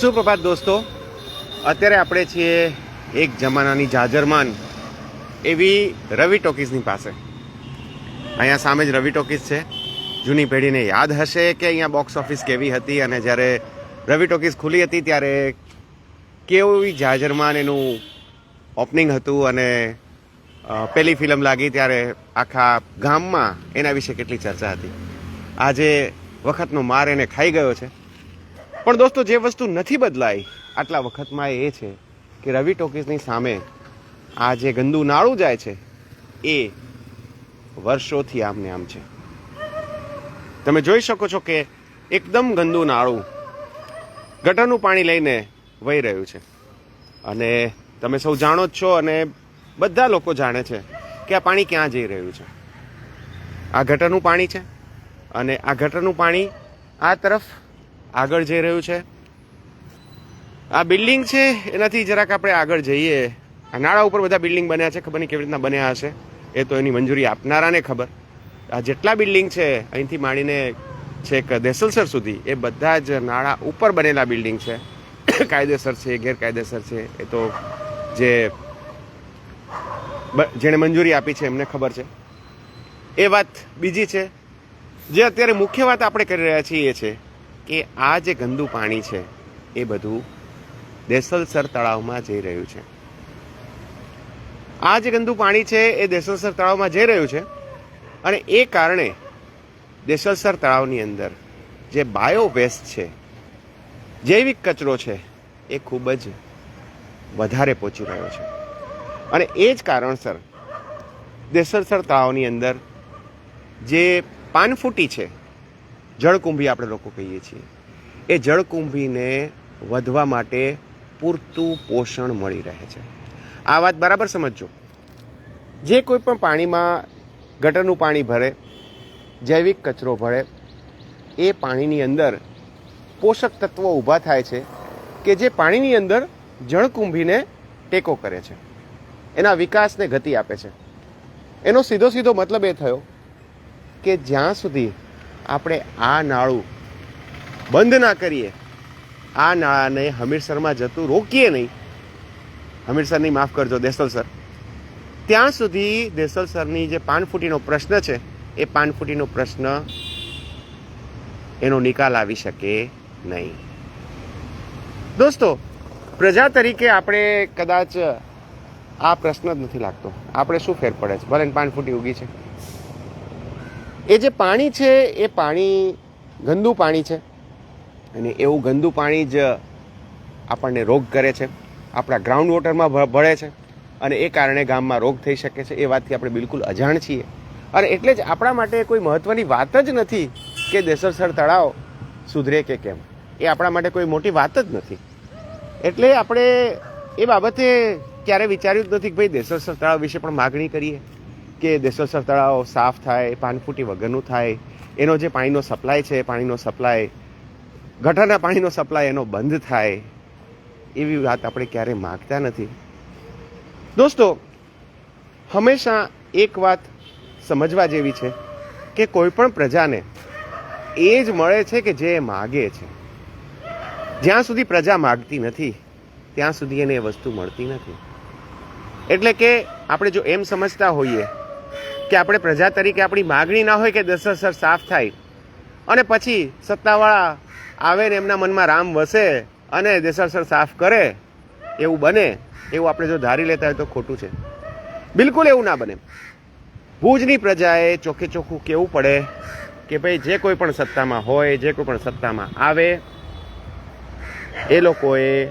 સુપ્રભાત દોસ્તો, અત્યારે આપણે છીએ એક જમાનાની જાજરમાન એવી રવિ ટોકીઝની પાસે. અહીંયા સામે જ રવિ ટોકીઝ છે. જૂની પેઢીને યાદ હશે કે અહીંયા બોક્સ ઓફિસ કેવી હતી અને જ્યારે રવિ ટોકીઝ ખુલી હતી ત્યારે કેવી જાજરમાન એનું ઓપનિંગ હતું અને પહેલી ફિલ્મ લાગી ત્યારે આખા ગામમાં એના વિશે કેટલી ચર્ચા હતી. આજે વખતનો માર એને ખાઈ ગયો છે. પણ દોસ્તો, જે વસ્તુ નથી બદલાઈ આટલા વખતમાં એ છે કે રવિ ટોકીઝની સામે આ જે ગંદુ નાળું જાય છે, એ વર્ષોથી આમને આમ છે. તમે જોઈ શકો છો કે એકદમ ગંદુ નાળું ગટરનું પાણી લઈને વહી રહ્યું છે. અને તમે સૌ જાણો જ છો અને બધા લોકો જાણે છે કે આ પાણી ક્યાં જઈ રહ્યું છે. આ ગટરનું પાણી છે અને આ ગટરનું પાણી આ તરફ આગળ જઈ રહ્યું છે. આ બિલ્ડિંગ છે, એનાથી જરાક આપણે આગળ જઈએ. આ નાળા ઉપર બધા બિલ્ડિંગ બન્યા છે, ખબર નહીં કેવી રીતના બન્યા હશે. એ તો એની મંજૂરી આપનારાને ખબર. આ જેટલા બિલ્ડિંગ છે, અહીંથી માંડીને છેક દેસલસર સુધી, એ બધા જ નાળા ઉપર બનેલા બિલ્ડિંગ છે. કાયદેસર છે, ગેરકાયદેસર છે, એ તો જે જેણે મંજૂરી આપી છે, એમને ખબર છે. એ વાત બીજી છે. જે અત્યારે મુખ્ય વાત આપણે કરી રહ્યા છીએ એ છે. કે આ જે ગંદુ પાણી છે, એ બધું દેસલસર તળાવમાં જઈ રહ્યું છે. આ જે ગંદુ પાણી છે, એ દેસલસર તળાવમાં જઈ રહ્યું છે અને એ કારણે દેસલસર તળાવની અંદર જે બાયો વેસ્ટ છે, જૈવિક કચરો છે, એ ખૂબ જ વધારે પહોંચી રહ્યો છે. અને એ જ કારણસર દેસલસર તળાવની અંદર જે પાનફૂટી છે જળકુંભી આપણે લોકો કહીએ છીએ. એ જળકુંભીને વધવા માટે પૂરતું પોષણ મળી રહે છે. આ વાત બરાબર સમજજો. જે કોઈ પણ પાણીમાં ગટરનું પાણી ભરે, જૈવિક કચરો ભરે, એ પાણીની અંદર પોષક તત્વો ઊભા થાય છે કે જે પાણીની અંદર જળકુંભીને ટેકો કરે છે. એના વિકાસને ગતિ આપે છે. એનો સીધો સીધો મતલબ એ થયો કે જ્યાં સુધી આપણે આ નાળું બંધ ના કરીએ, આ નાળાને હમીરસરમાં જતું રોકીએ નહીં. હમીરસરની માફ કરજો દેસલસર ત્યાં સુધી દેસલસરની જે પાનફૂટીનો પ્રશ્ન છે, એ પાનફૂટીનો પ્રશ્ન એનો નિકાલ આવી શકે નહીં. દોસ્તો, પ્રજા તરીકે આપણે કદાચ આ પ્રશ્ન જ નથી લાગતો. આપણે શું ફેર પડે છે? ભલે પાનફૂટી ઉગી છે. એ જે પાણી છે, એ પાણી ગંદુ પાણી છે. અને એવું ગંદુ પાણી જ આપણને રોગ કરે છે. આપણા ગ્રાઉન્ડ વોટરમાં ભળે છે. અને એ કારણે ગામમાં રોગ થઈ શકે છે. એ વાતથી આપણે બિલકુલ અજાણ છીએ. અને એટલે જ આપણા માટે કોઈ મહત્ત્વની વાત જ નથી કે દેસરસર તળાવ સુધરે કે કેમ. એ આપણા માટે કોઈ મોટી વાત જ નથી. એટલે આપણે એ બાબતે ક્યારે વિચાર્યું જ નથી કે ભાઈ દેસરસર તળાવ વિશે પણ માગણી કરીએ. કે દેસરસર તળાવ સાફ થાય પાનફૂટી વગરનું થાય, એનો જે પાણીનો સપ્લાય છે, પાણીનો સપ્લાય, ગટરના પાણીનો સપ્લાય એનો બંધ થાય, એવી વાત આપણે ક્યારેય માગતા નથી. દોસ્તો, હંમેશા એક વાત સમજવા જેવી છે કે કોઈ પણ પ્રજાને એ જ મળે છે કે જે માગે છે. જ્યાં સુધી પ્રજા માગતી નથી, ત્યાં સુધી એને એ વસ્તુ મળતી નથી. એટલે કે આપણે જો એમ સમજતા હોઈએ કે આપણે પ્રજા તરીકે આપણી માગણી ના હોય કે દસરસર સાફ થાય. અને પછી સત્તાવાળા આવે ને એમના મનમાં રામ વસે અને દેસરસર સાફ કરે, એવું બને, એવું આપણે જો ધારી લેતા હોય તો ખોટું છે. બિલકુલ એવું ના બને. ભુજની પ્રજાએ ચોખ્ખે ચોખ્ખું કહેવું પડે કે ભાઈ જે કોઈ પણ સત્તામાં હોય, જે કોઈ પણ સત્તામાં આવે, એ લોકોએ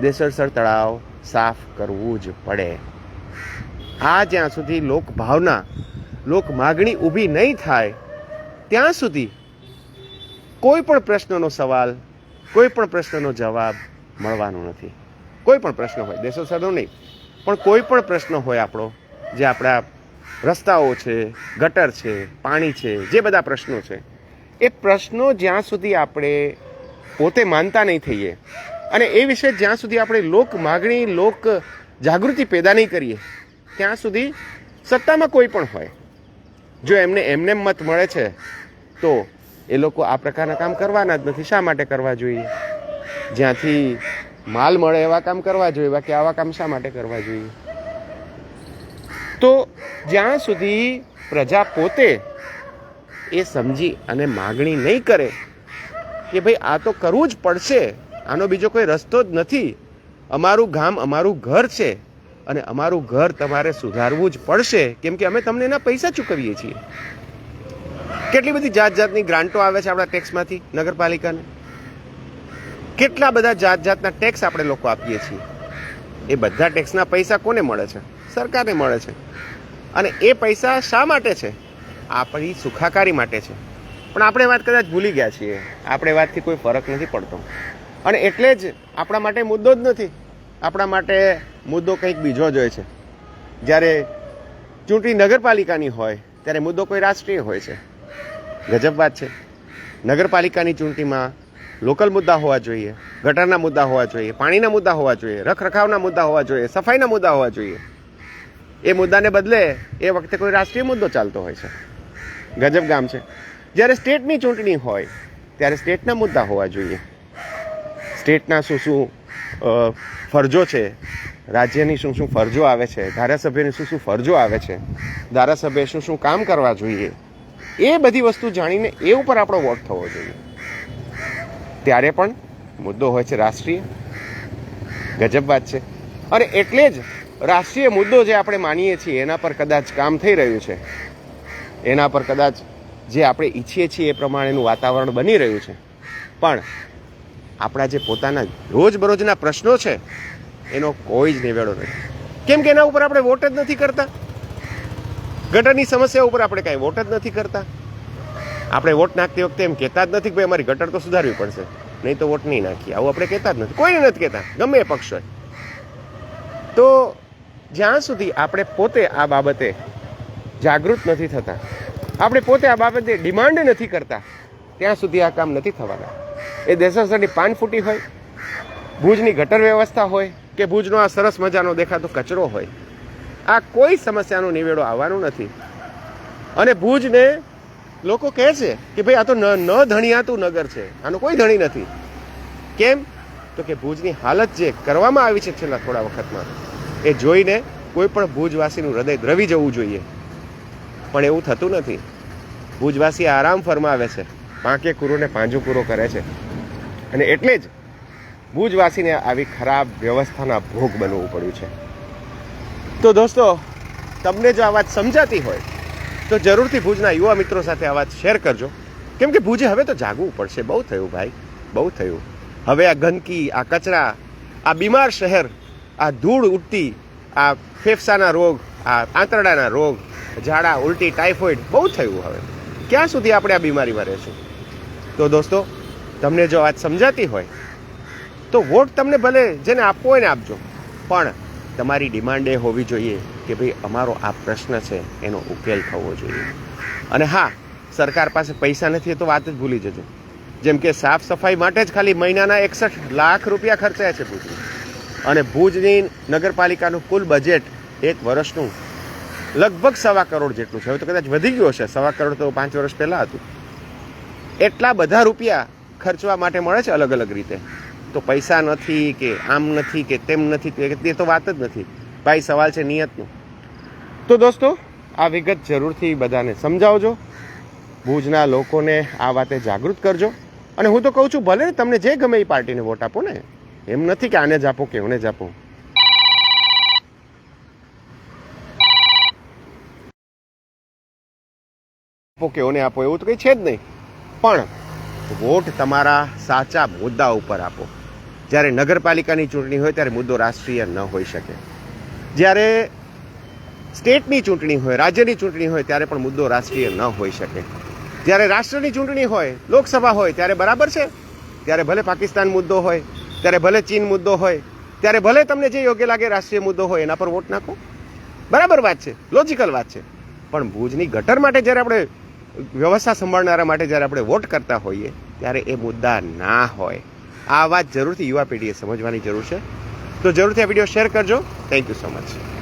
દેસરસર તળાવ સાફ કરવું જ પડે. આ જ્યાં સુધી લોક ભાવના લોક માગણી ઊભી નહીં થાય, ત્યાં સુધી કોઈ પણ પ્રશ્નનો સવાલ, કોઈ પણ પ્રશ્નનો જવાબ મળવાનો નથી. કોઈ પણ પ્રશ્ન હોય દેશોસરનો નહીં, પણ કોઈ પણ પ્રશ્ન હોય આપણો, જે આપણા રસ્તાઓ છે, ગટર છે, પાણી છે, જે બધા પ્રશ્નો છે, એ પ્રશ્નો જ્યાં સુધી આપણે પોતે માનતા નહીં થઈએ અને એ વિશે જ્યાં સુધી આપણે લોક માગણી લોક જાગૃતિ પેદા નહીં કરીએ ત્યાં સુધી સત્તામાં કોઈ પણ હોય, જો એમને એમને મત મળે છે, તો એ લોકો આ પ્રકારના કામ કરવાના જ નથી. શા માટે કરવા જોઈએ? જ્યાંથી માલ મળે એવા કામ કરવા જોઈએ, બાકી આવા કામ શા માટે કરવા જોઈએ? તો જ્યાં સુધી પ્રજા પોતે એ સમજી અને માગણી નહીં કરે કે ભાઈ, આ તો કરવું જ પડશે, આનો બીજો કોઈ રસ્તો જ નથી. અમારું ગામ અમારું ઘર છે. અને અમારું ઘર તમારે સુધારવું જ પડશે, કેમ કે અમે તમને એના પૈસા ચૂકવીએ છીએ. કેટલી બધી જાત જાતની ગ્રાન્ટો આવે છે આપણા ટેક્સમાંથી, નગરપાલિકાને? કેટલા બધા જાત જાતના ટેક્સ આપણે લોકો આપીએ છીએ? એ બધા ટેક્સના પૈસા કોને મળે છે? સરકારને મળે છે. અને એ પૈસા શા માટે છે? આપણી સુખાકારી માટે છે. પણ આપણે વાત કદાચ ભૂલી ગયા છીએ. આપણે વાતથી કોઈ ફરક નથી પડતો. અને એટલે જ આપણા માટે મુદ્દો જ નથી. આપણા માટે મુદ્દો કંઈક બીજો જ હોય છે. જ્યારે ચૂંટણી નગરપાલિકાની હોય, ત્યારે મુદ્દો કોઈ રાષ્ટ્રીય હોય છે. ગજબ વાત છે. નગરપાલિકાની ચૂંટણીમાં લોકલ મુદ્દા હોવા જોઈએ, ગટરના મુદ્દા હોવા જોઈએ, પાણીના મુદ્દા હોવા જોઈએ, રખરખાવના મુદ્દા હોવા જોઈએ, સફાઈના મુદ્દા હોવા જોઈએ. એ મુદ્દાને બદલે એ વખતે કોઈ રાષ્ટ્રીય મુદ્દો ચાલતો હોય છે. ગજબ ગામ છે. જ્યારે સ્ટેટની ચૂંટણી હોય, ત્યારે સ્ટેટના મુદ્દા હોવા જોઈએ. સ્ટેટના શું શું ફરજો છે. રાજ્યની શું શું ફરજો આવે છે? ધારાસભ્યની શું શું ફરજો આવે છે? ધારાસભ્ય શું શું કામ કરવા જોઈએ? એ બધી વસ્તુ જાણીને એ ઉપર આપણો વોટ થવો જોઈએ. ત્યારે પણ મુદ્દો હોય છે રાષ્ટ્રીય. ગજબ વાત છે. અને એટલે જ રાષ્ટ્રીય મુદ્દો જે આપણે માનીએ છીએ, એના પર કદાચ કામ થઈ રહ્યું છે. એના પર કદાચ જે આપણે ઈચ્છીએ છીએ એ પ્રમાણેનું વાતાવરણ બની રહ્યું છે. પણ આપણા જે પોતાના રોજબરોજના પ્રશ્નો છે, એનો કોઈ જ નિવેડો નથી. કેમ કે એના ઉપર આપણે વોટ જ નથી કરતા? ગટરની સમસ્યા ઉપર આપણે કાંઈ વોટ જ નથી કરતા? આપણે વોટ નાખતી વખતે એમ કહેતા જ નથી કે ભાઈ અમારી ગટર તો સુધારવી પડશે. નહીં તો વોટ નહીં નાખીએ. આવું આપણે કહેતા જ નથી. કોઈને નથી કહેતા. ગમે એ પક્ષ હોય. તો જ્યાં સુધી આપણે પોતે આ બાબતે જાગૃત નથી થતા, આપણે પોતે આ બાબતે ડિમાન્ડ નથી કરતા, ત્યાં સુધી આ કામ નથી થવાના. એ દેસાસરની પાન ફૂટી હોય, ભુજની ગટર વ્યવસ્થા હોય કે ભુજનો આ સરસ મજાનો દેખાતો કચરો હોય, આ કોઈ સમસ્યાનો નિવેડો આવવાનો નથી. અને ભુજને લોકો કહે છે કે ભાઈ આ તો ન ન ધણિયાતું નગર છે, આનો કોઈ ધણી નથી. કેમ? તો કે ભુજની હાલત જે કરવામાં આવી છે છેલ્લા થોડા વખતમાં, એ જોઈને કોઈ પણ ભુજવાસીનું હૃદય દ્રવી જવું જોઈએ. પણ એવું થતું નથી. ભુજવાસી આરામ ફરમાવે છે, પાંકે કુરુને પાંજુ કૂરો કરે છે. અને એટલે જ ભુજવાસીને આવી ખરાબ વ્યવસ્થાના ભોગ બનવું પડ્યું છે. તો દોસ્તો, તમને જો આ વાત સમજાતી હોય, તો જરૂરથી ભુજના યુવા મિત્રો સાથે આ વાત શેર કરજો. કેમ કે ભુજે હવે તો જાગવું પડશે. બહુ થયું ભાઈ, બહુ થયું. હવે આ ગંદકી, આ કચરા, આ બીમાર શહેર, આ ધૂળ ઉડતી, આ ફેફસાના રોગ, આ આંતરડાના રોગ, ઝાડા, ઉલટી ટાઇફોઇડ બહુ થયું હવે. ક્યાં સુધી આપણે આ બીમારીમાં રહેશું? તો દોસ્તો તમને જો વાત સમજાતી હોય, તો વોટ તમને ભલે જેને આપવો હોય ને આપજો. પણ તમારી ડિમાન્ડ એ હોવી જોઈએ કે ભાઈ અમારો આ પ્રશ્ન છે, એનો ઉકેલ થવો જોઈએ. અને હા, સરકાર પાસે પૈસા નથી તો વાત જ ભૂલી જજો. જેમ કે સાફ સફાઈ માટે જ ખાલી મહિનાના એકસઠ લાખ રૂપિયા ખર્ચાયા છે ભુજની. અને ભુજની નગરપાલિકાનું કુલ બજેટ એક વર્ષનું લગભગ સવા કરોડ જેટલું છે. હવે તો કદાચ વધી ગયો છે સવા કરોડ તો પાંચ વર્ષ પહેલાં હતું. એટલા બધા રૂપિયા ખર્ચવા માટે મળે છે અલગ અલગ રીતે? તો પૈસા નથી કે આમ નથી કે તેમ નથી, તે તો વાત જ નથી. ભાઈ, સવાલ છે નિયતનો. તો દોસ્તો, આ વિગત જરૂરથી બધાને સમજાવજો. ભુજના લોકોને આ વાતે જાગૃત કરજો. અને હું તો કહું છું, ભલે તમને જે ગમે એ પાર્ટીને વોટ આપો ને, એમ નથી કે આને જ આપો કે ઓને જ આપો. આપો કે આપો, એવું તો કંઈ છે જ નહીં. પણ વોટ તમારા સાચા મુદ્દા ઉપર આપો. જ્યારે નગરપાલિકાની ચૂંટણી હોય ત્યારે મુદ્દો રાષ્ટ્રીય ન હોઈ શકે. જ્યારે સ્ટેટની ચૂંટણી હોય, રાજ્યની ચૂંટણી હોય ત્યારે પણ મુદ્દો રાષ્ટ્રીય ન હોઈ શકે. જ્યારે રાષ્ટ્રની ચૂંટણી હોય, લોકસભા હોય, ત્યારે બરાબર છે. ત્યારે ભલે પાકિસ્તાન મુદ્દો હોય, ત્યારે ભલે ચીન મુદ્દો હોય, ત્યારે ભલે તમને જે યોગ્ય લાગે રાષ્ટ્રીય મુદ્દો હોય, એના પર વોટ નાખો. બરાબર વાત છે, લોજિકલ વાત છે. પણ ભુજની ગટર માટે જ્યારે આપણે વ્યવસ્થા સંભાળનારા માટે જ્યારે આપણે વોટ કરતા હોઈએ, ત્યારે એ મુદ્દા ના હોય. આ વાત જરૂરથી યુવા પેઢીએ સમજવાની જરૂર છે. તો જરૂરથી આ વીડિયો શેર કરજો. Thank you so much